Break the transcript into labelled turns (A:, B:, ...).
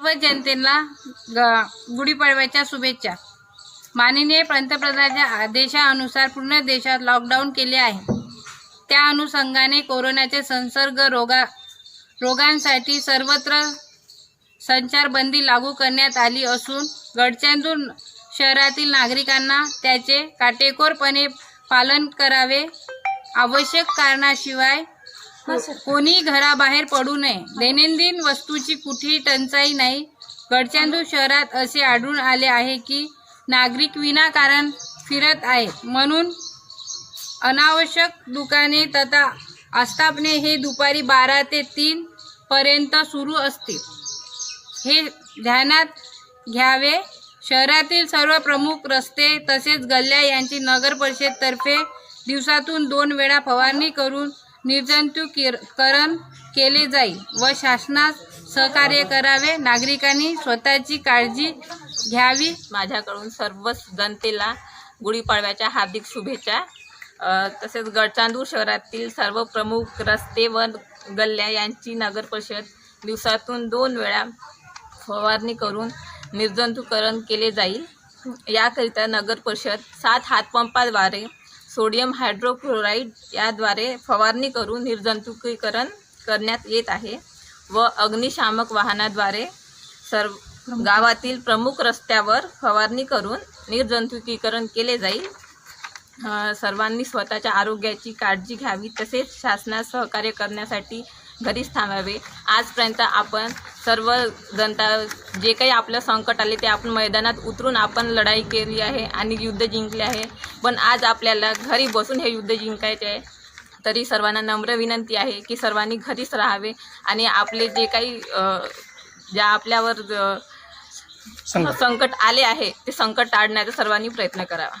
A: व जनतेला गुढीपाडव्याच्या शुभेच्छा. माननीय पंतप्रधानाच्या आदेशानुसार पूर्ण देशात लॉकडाऊन केले आहे. त्या अनुषंगाने कोरोनाचे संसर्ग रोगा रोगांसाठी सर्वत्र संचारबंदी लागू करण्यात आली असून गडचेंदूर शहरातील नागरिकांना त्याचे काटेकोरपणे पालन करावे आवश्यक कारणाशिवाय कोणी घराबाहेर पडू नये. दैनंदिन वस्तूची कुठेही टंचाई नाही. गडचेंदूर शहरात असे आढळून आले आहे की नागरिक विनाकारण फिरत आहेत. म्हणून अनावश्यक दुकाने तथा आस्थापने हे दुपारी बारा ते तीन पर्यंत सुरू असते हे ध्यानात घ्यावे. शहरातील सर्व प्रमुख रस्ते तसेच गल्ल्या यांची नगर परिषदतर्फे दिवसातून दोन वेळा फवारणी करून निर्जंतुकीकरण केले जाईल व शासनास सहकार्य करावे. नागरिकांनी स्वतःची काळजी घ्यावी.
B: माझ्याकडून सर्व जनतेला गुढीपाडव्याच्या हार्दिक शुभेच्छा. तसेच गडचांदूर शहरातील सर्व प्रमुख रस्ते व गल्ल्या यांची नगर परिषद दिवसातून दोन वेळा फवारणी करून निर्जंतुकरण केले जाईल याकरिता नगर परिषद सात हातपंपाद्वारे सोडियम हायड्रोक्लोराईड याद्वारे फवारणी करून निर्जंतुकीकरण करण्यात येत आहे व अग्निशामक वाहनाद्वारे सर्व गावातील प्रमुख रस्त्यावर फवारणी करून निर्जंतुकीकरण केले जाईल. सर्वांनी स्वतःच्या आरोग्याची काळजी घ्यावी तसेच शासनास सहकार्य करण्यासाठी घरीच थांबावे. आजपर्यंत आपण सर्व जनता जे काही आपलं संकट आले ते आपण मैदानात उतरून आपण लढाई केली आहे आणि युद्ध जिंकले आहे. पण आज आपल्याला घरी बसून हे युद्ध जिंकायचे आहे. तरी सर्वांना नम्र विनंती आहे की सर्वांनी घरीच राहावे आणि आपले जे काही ज्या आपल्यावर संकट आले आहे ते संकट टाळण्याचा सर्वांनी प्रयत्न करावा.